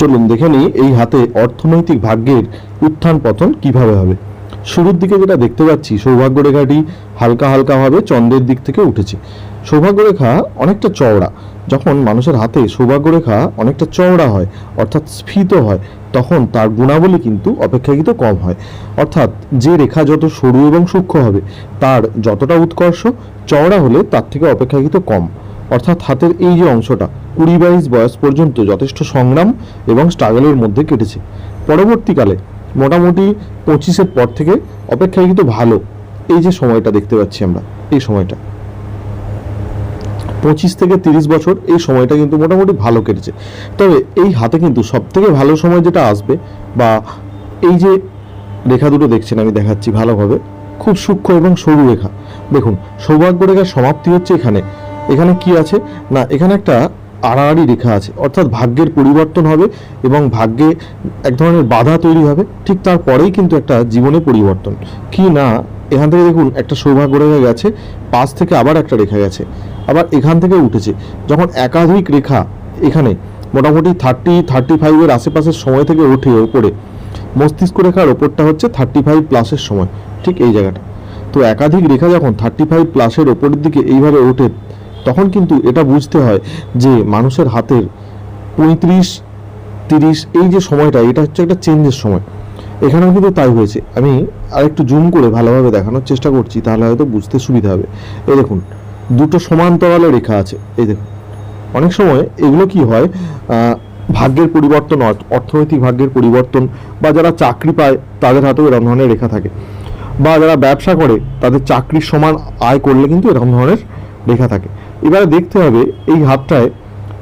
চলুন দেখে নিই এই হাতে অর্থনৈতিক ভাগ্যের উত্থান পতন কীভাবে হবে। শুরুর দিকে যেটা দেখতে পাচ্ছি সৌভাগ্য রেখাটি হালকা হালকাভাবে চন্দ্রের দিক থেকে উঠেছে। সৌভাগ্য রেখা অনেকটা চওড়া। যখন মানুষের হাতে সৌভাগ্য রেখা অনেকটা চওড়া হয়, অর্থাৎ স্ফীত হয়, তখন তার গুণাবলী কিন্তু অপেক্ষাকৃত কম হয়। অর্থাৎ যে রেখা যত সরু এবং সূক্ষ্ম হবে, তার যতটা উৎকর্ষ, চওড়া হলে তার থেকে অপেক্ষাকৃত কম। অর্থাৎ হাতের এই যে অংশটা কুড়ি বাইশ বয়স পর্যন্ত যথেষ্ট সংগ্রাম এবং স্ট্রাগলের মধ্যে কেটেছে। পরবর্তীকালে মোটামুটি পঁচিশের পর থেকে অপেক্ষাকৃত ভালো এই যে সময়টা দেখতে পাচ্ছি আমরা, এই সময়টা। পঁচিশ থেকে তিরিশ বছর এই সময়টা কিন্তু মোটামুটি ভালো কেটেছে। তবে এই হাতে কিন্তু সব থেকে ভালো সময় যেটা আসবে বা এই যে রেখা দুটো দেখছেন, আমি দেখাচ্ছি ভালোভাবে, খুব সূক্ষ্ম এবং সরু রেখা। দেখুন, সৌভাগ্য রেখার সমাপ্তি হচ্ছে এখানে। এখানে কি আছে? না, এখানে একটা আড়াআড়ি রেখা আছে। অর্থাৎ ভাগ্যের পরিবর্তন হবে এবং ভাগ্যে এক ধরনের বাধা তৈরি হবে। ঠিক তারপরেই কিন্তু একটা জীবনে পরিবর্তন। কি না, এখান থেকে দেখুন, একটা সৌভাগ্য রেখা গেছে, পাশ থেকে আবার একটা রেখা গেছে, আবার এখান থেকে উঠেছে। যখন একাধিক রেখা এখানে মোটামুটি থার্টি থার্টি ফাইভের আশেপাশের সময় থেকে ওঠে ওপরে, মস্তিষ্ক রেখার ওপরটা হচ্ছে থার্টি ফাইভ প্লাসের সময়। ঠিক এই জায়গাটা। তো একাধিক রেখা যখন থার্টি ফাইভ প্লাসের ওপরের দিকে এইভাবে ওঠে তখন কিন্তু এটা বুঝতে হয় যে মানুষের হাতের পঁয়ত্রিশ, তিরিশ, এই যে সময়টা, এটা হচ্ছে একটা চেঞ্জের সময়। এখানেও কিন্তু তাই হয়েছে। আমি আরেকটু জুম করে ভালোভাবে দেখানোর চেষ্টা করছি, তাহলে হয়তো বুঝতে সুবিধা হবে। এই দেখুন, দুটো সমান্তরালে রেখা আছে। এই দেখুন, অনেক সময় এগুলো কি হয় ভাগ্যের পরিবর্তন, অর্থ- অর্থনৈতিক ভাগ্যের পরিবর্তন, বা যারা চাকরি পায়, তাদের হাতেও এরকম ধরনের রেখা থাকে। বা যারা ব্যবসা করে, তাদের চাকরির সমান আয় করলে কিন্তু এরকম ধরনের রেখা থাকে। এবারে দেখতে হবে এই হাতটায়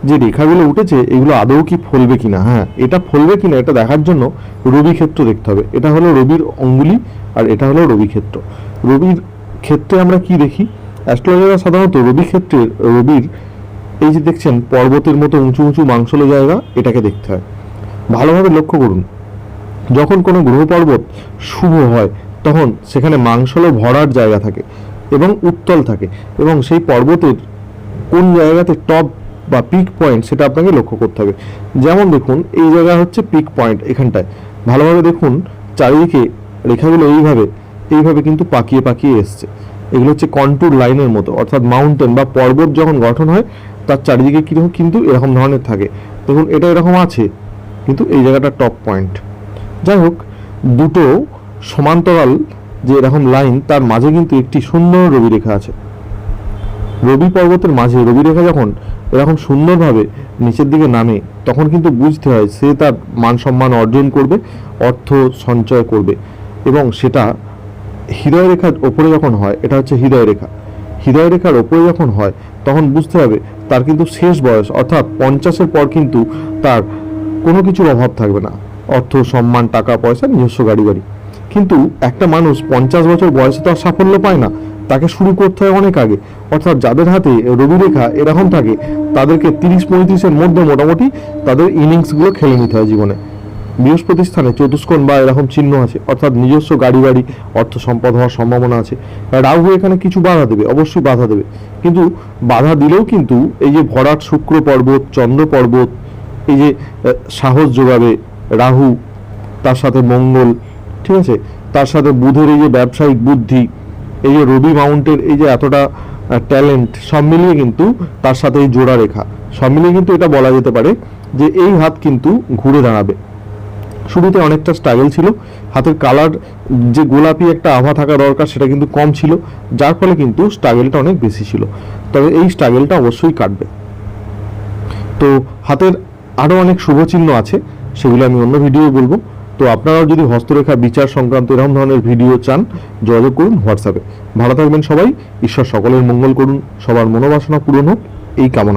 যে রেখাগুলো উঠেছে, এগুলো আদৌ কি ফলবে কিনা? হ্যাঁ এটা ফলবে কিনা এটা দেখার জন্য রবি ক্ষেত্র দেখতে হবে। এটা হলো রবির অঙ্গুলি আর এটা হলো রবি ক্ষেত্র। রবির ক্ষেত্রে আমরা কি দেখি? অ্যাস্ট্রোলজাররা সাধারণত রবি ক্ষেত্রে রবির এই যে দেখছেন পর্বতের মতো উঁচু উঁচু মাংসল জায়গা, এটাকে দেখতে হয়। ভালোভাবে লক্ষ্য করুন, যখন কোনো গ্রহ পর্বত শুভ হয়, তখন সেখানে মাংসল ভরার জায়গা থাকে এবং উত্তল থাকে এবং সেই পর্বতের কোন জায়গাতে টপ বা পিক পয়েন্ট সেটা আপনাকে লক্ষ্য করতে হবে। যেমন দেখুন, এই জায়গা হচ্ছে পিক পয়েন্ট এখানটায়। ভালোভাবে দেখুন, চারিদিকে রেখাগুলো এইভাবে এইভাবে কিন্তু পাকিয়ে পাকিয়ে এসছে। এগুলো হচ্ছে কন্টুর লাইনের মতো, অর্থাৎ মাউন্টেন বা পর্বত যখন গঠন হয়, তার চারিদিকে কীরকম কিন্তু এরকম ধরনের থাকে। দেখুন, এটা এরকম আছে, কিন্তু এই জায়গাটা টপ পয়েন্ট যাই হোক, দুটো সমান্তরাল যে এরকম লাইন তার মাঝে কিন্তু একটি সুন্দর রবি রেখা আছে। রবি পর্বতের মাঝে, রবি রেখা যখন এরকম সুন্দরভাবে নিচের দিকে নামে, তখন কিন্তু বুঝতে হয় সে তার মান সম্মান অর্জন করবে, অর্থ সঞ্চয় করবে। এবং সেটা হৃদয় রেখার ওপরে যখন হয়, এটা হচ্ছে হৃদয় রেখা। হৃদয় রেখার ওপরে যখন হয়, তখন বুঝতে হবে তার কিন্তু শেষ বয়স, অর্থাৎ পঞ্চাশের পর কিন্তু তার কোনো কিছুর অভাব থাকবে না। অর্থ, সম্মান, টাকা, পয়সা, নিজস্ব গাড়ি বাড়ি কিন্তু একটা মানুষ পঞ্চাশ বছর বয়সে তো আর সাফল্য পায় না, তাকে শুরু করতে হয় অনেক আগে। অর্থাৎ যাদের হাতে রবি রেখা এরকম থাকে, তাদেরকে তিরিশ পঁয়ত্রিশের মধ্যে মোটামুটি তাদের ইনিংসগুলো খেলে নিতে হয় জীবনে। বৃহস্পতি স্থানে চতুষ্কোণ বা এরকম চিহ্ন আছে, অর্থাৎ নিজস্ব গাড়ি বাড়ি, অর্থ সম্পদ হওয়ার সম্ভাবনা আছে। রাহু এখানে কিছু বাধা দেবে, অবশ্যই বাধা দেবে। কিন্তু বাধা দিলেও কিন্তু এই যে ভরাট শুক্র পর্বত, চন্দ্র পর্বত, এই যে সাহস যোগাবে রাহু, তার সাথে মঙ্গল ঠিক আছে? তার সাথে বুধের এই যে ব্যবসায়িক বুদ্ধি, এই যে রবি মাউন্টের এই যে এতটা ট্যালেন্ট সব মিলিয়ে কিন্তু তার সাথে এই জোড়া রেখা। সব মিলিয়ে কিন্তু এটা বলা যেতে পারে যে এই হাত কিন্তু ঘুরে দাঁড়াবে। শুরুতে অনেকটা স্ট্রাগল ছিল। হাতের কালার যে গোলাপি একটা আভা থাকা দরকার, সেটা কিন্তু কম ছিল, যার ফলে কিন্তু স্ট্রাগলটা অনেক বেশি ছিল। তবে এই স্ট্রাগলটা অবশ্যই কাটবে। তো হাতের আরও অনেক শুভ চিহ্ন আছে, সেগুলো আমি অন্য ভিডিও বলব। তো আপনারাও যদি হস্তরেখা বিচার সংক্রান্ত এরকম ধরনের ভিডিও চান, যোগাযোগ করুন হোয়াটসঅ্যাপে। ভালো থাকবেন সবাই, ঈশ্বর সকলের মঙ্গল করুন, সবার মনোবাসনা পূরণ হোক, এই কামনা